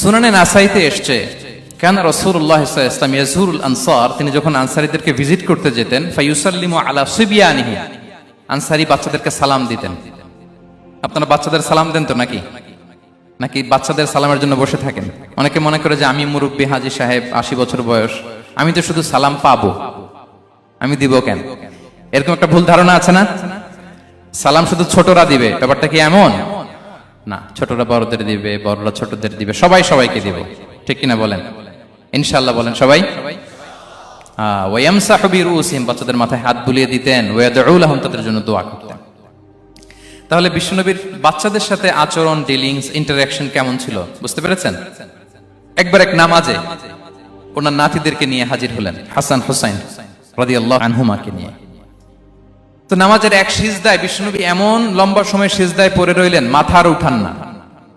সুনানে নাসাইতে এসছে। কেন রসুল্লাহ ইসলাম ইয়াজুরুল আনসার, তিনি যখন আনসারিদেরকে ভিজিট করতে যেতেন ফাইউসাল্লিমু আলা সুবিয়ানিহি, আনসারি বাচ্চাদেরকে সালাম দিতেন। আপনারা বাচ্চাদের সালাম দেন তো নাকি? নাকি বাচ্চাদের সালামের জন্য বসে থাকেন? অনেকে মনে করে যে আমি মুরব্বী হাজি সাহেব, আশি বছর বয়স, আমি তো শুধু সালাম পাবো। আমি দিব কেন? এরকম একটা ভুল ধারণা আছে না? সালাম শুধু ছোটরা দিবে, ব্যাপারটা কি এমন? না ছোটরা বড়দের দিবে বড়রা ছোটদের দিবে সবাই সবাইকে দিব। ঠিক কিনা বলেন? ইনশাল্লাহ বলেন সবাই? আহ, ওয়ায়ামসাহু বিরুসিহিম বাচ্চাদের মাথায় হাত বুলিয়ে দিতেন ওয়াদউ লাহুম তাদের জন্য দোয়া করতেন। তাহলে বিশ্বনবীর বাচ্চাদের সাথে আচরণ ডিলিংস ইন্টারাকশন কেমন ছিল? বুঝতে পেরেছেন? একবার এক নামাজে ওনার নাতিদেরকে নিয়ে হাজির হলেন হাসান হুসাইন রাদিয়াল্লাহু আনহুমাকে নিয়ে। তো নামাজের এক সিজদায় বিষ্ণুনবী এমন লম্বা সময় সিজদায় পড়ে রইলেন মাথা আর উঠান না।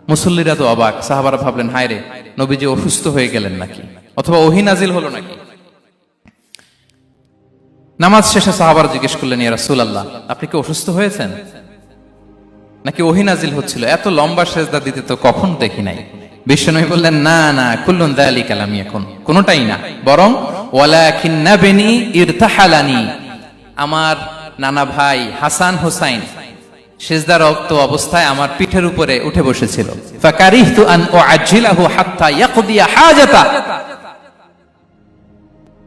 মুসল্লিরা তো অবাক, সাহাবারা ভাবলেন, হায় রে, নবীজি অসুস্থ হয়ে গেলেন নাকি? অথবা ওহি নাজিল হলো নাকি? নামাজ শেষে সাহাবারা জিজ্ঞেস করলেন, ইয়া রাসূল আল্লাহ আপনি কি অসুস্থ হয়েছেন? নাকি ওহি নাজিল হচ্ছিল? এত লম্বা সেজদা দিতে তো কখন দেখি নাই? বিশ্বনবী বললেন, না না, কুল্লুন দালিক আলামি এখন কোনোটাই না। বরং ওয়ালাকিন্নাবেনি ইরতাহালানি। আমার নানা ভাই হাসান হোসাইন। সেজদা রক্ত অবস্থায় আমার পিঠের উপরে উঠে বসেছিল।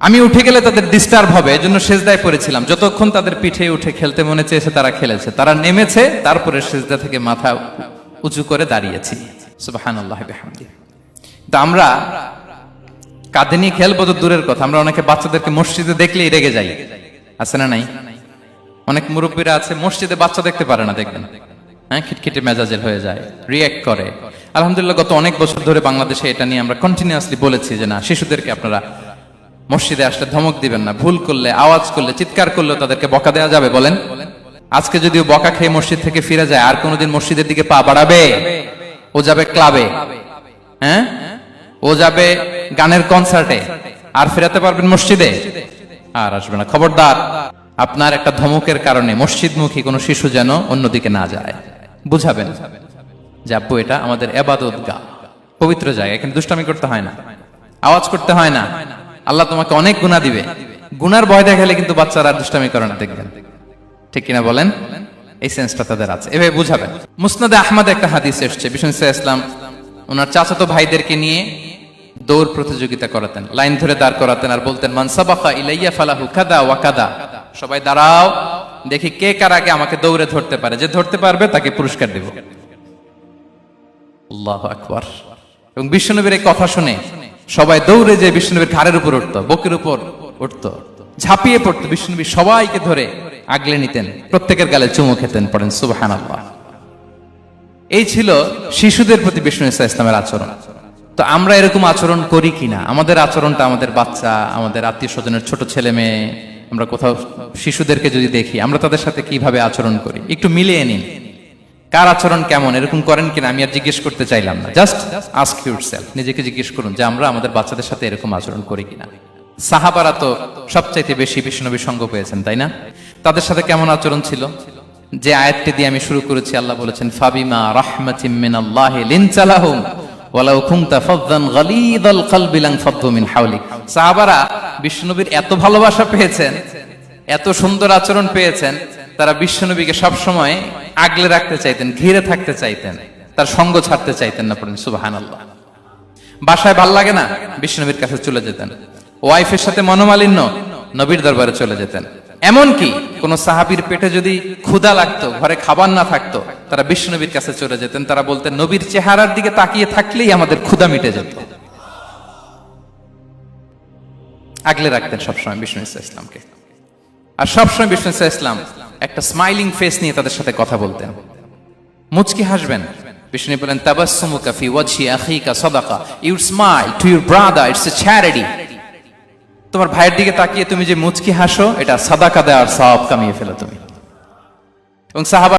আমি উঠে গেলে তাদের ডিস্টার্ব হবে, এজন্য সেজদায় পড়েছিলাম। যতক্ষণ তাদের পিঠে উঠে খেলতে মনে চেয়েছে তারা খেলেছে। তারা নেমেছে, তারপরে সেজদা থেকে মাথা উঁচু করে দাঁড়িয়েছি। আমরা কাঁধে নিয়ে খেলব তো দূরের কথা। আমরা অনেকে বাচ্চাদেরকে মসজিদে দেখলেই রেগে যাই। আছে না নাই? অনেক মুরব্বীরা আছে, মসজিদে বাচ্চা দেখতে পারে না, দেখবেন। হ্যাঁ খিটখিটে মেজাজের হয়ে যায় রিয়েক্ট করে। আলহামদুলিল্লাহ, গত অনেক বছর ধরে বাংলাদেশে এটা নিয়ে আমরা কন্টিনিউয়াসলি বলেছি যে না, শিশুদেরকে আপনারা মসজিদে আসলে ধমক দিবেন না, ভুল করলে, আওয়াজ করলে, চিৎকার করলে তাদেরকে বকা দেওয়া যাবে, বলেন। আজকে যদিও বকা খেয়ে মসজিদ থেকে ফিরে যায়, আর কোনোদিন মসজিদের দিকে পা বাড়াবে? ও যাবে ক্লাবে। হ্যাঁ? ও যাবে গানের কনসার্টে আর ফেরাতে পারবেন মসজিদে? আর আসবে না। খবরদার। আপনার একটা ধমকের কারণে মসজিদমুখী কোনো শিশু যেন অন্যদিকে না যায়। বুঝাবেন যে আব্বু, এটা আমাদের এবাদত গা। পবিত্র জায়গা, এখানে দুষ্টামি করতে হয় না। আওয়াজ করতে হয় না। আল্লাহ তোমাকে অনেক গুণা দিবে। গুনার ভয় দেখালে কিন্তু বাচ্চারা দুষ্টামি করে না, দেখবেন। ঠিক কিনা বলেন? এই সেন্সটা তাদের আছে। এভাবে বুঝাবেন। মুসনাদে আহমদ একটা হাদিস এসছে, বিষ্ণু ইসলাম ওনার চাচাতো ভাইদেরকে নিয়ে দৌড় প্রতিযোগিতা করাতেন, লাইন ধরে দাঁড় করাতেন আর বলতেন মানসাবাকা ইলাইয়া ফালাহু কাদা ওয়া কাদা। সবাই দাঁড়াও, দেখি কে কার আগে আমাকে দৌড়ে ধরতে পারে। যে ধরতে পারবে তাকে পুরস্কার দেব। আল্লাহ এবং বিষ্ণুনবীর এই কথা শুনে সবাই দৌড়ে যে বিষ্ণুনবীর ঘাড়ের উপর উঠতো, বকের উপর উঠতো, ঝাঁপিয়ে পড়তো। বিষ্ণুনবী সবাইকে ধরে আগলে নিতেন, প্রত্যেকের গালে চুমু খেতেন, পড়েন সুবাহান এই ছিল শিশুদের প্রতি বিষ্ণু ইসা ইসলামের আচরণ। তো আমরা এরকম আচরণ করি কিনা? আমাদের আচরণটা আমাদের বাচ্চা, আমাদের আত্মীয় স্বজনের ছোট ছেলে মেয়ে আমরা কোথাও শিশুদেরকে যদি দেখি, আমরা তাদের সাথে কীভাবে আচরণ করি? একটু মিলিয়ে নিন। কার আচরণ কেমন? এরকম করেন কিনা? আমি আর জিজ্ঞেস করতে চাইলাম না। জাস্ট আস্ক ইউর সেলফ নিজেকে জিজ্ঞেস করুন যে আমরা আমাদের বাচ্চাদের সাথে এরকম আচরণ করি কিনা। সাহাবারা তো সবচাইতে বেশি বিষ্ণবী সঙ্গ পেয়েছেন, তাই না? তাদের সাথে কেমন আচরণ ছিল? যে আয়াতটি দিয়ে আমি শুরু করেছি, আল্লাহ বলেছেন, ফাবিমা রাহমাতিম মিনাল্লাহ লিনচালাহুম ওয়ালাউ কুনতা ফাদদান গালিদাল কলবি লানফাদ্দু মিন হাওলিক। সাহাবারা বিষ্ণুনবীর এত ভালোবাসা পেয়েছেন, এত সুন্দর আচরণ পেয়েছেন, তারা বিশ্বনবীকে সব সময় আগলে রাখতে চাইতেন, ঘিরে থাকতে চাইতেন, তার সঙ্গ ছাড়তে চাইতেন না পড়েন, সুবহানাল্লাহ। বাসায় ভালো লাগে না? বিষ্ণুনবীর কাছে চলে যেতেন। ওয়াইফের সাথে মনোমালিন্য, নবীর দরবারে চলে যেতেন। এমনকি কোন সাহাবীর পেটে যদি ক্ষুধা লাগতো, ঘরে খাবার না থাকতো, তারা বিষ্ণুনবীর কাছে চলে যেতেন। তারা বলতেন, নবীর চেহারার দিকে তাকিয়ে থাকলেই আমাদের ক্ষুধা মিটে যেত। আগলে রাখতেন সবসময় বিষ্ণু ইসা ইসলামকে। আর সবসময় বিষ্ণু ইসা ইসলাম একটা স্মাইলিং ফেস নিয়ে তাদের সাথে কথা বলতেন। মুচকি হাসবেন। বিষ্ণু বলেন আখিকা সাদাকা। You smile to your it's a charity তোমার ভাইয়ের দিকে তাকিয়ে তুমি যে মুচকি হাসো, এটা সাদাকা দেওয়ার সওয়াব কামিয়ে ফেলো তুমি। এবং সাহাবা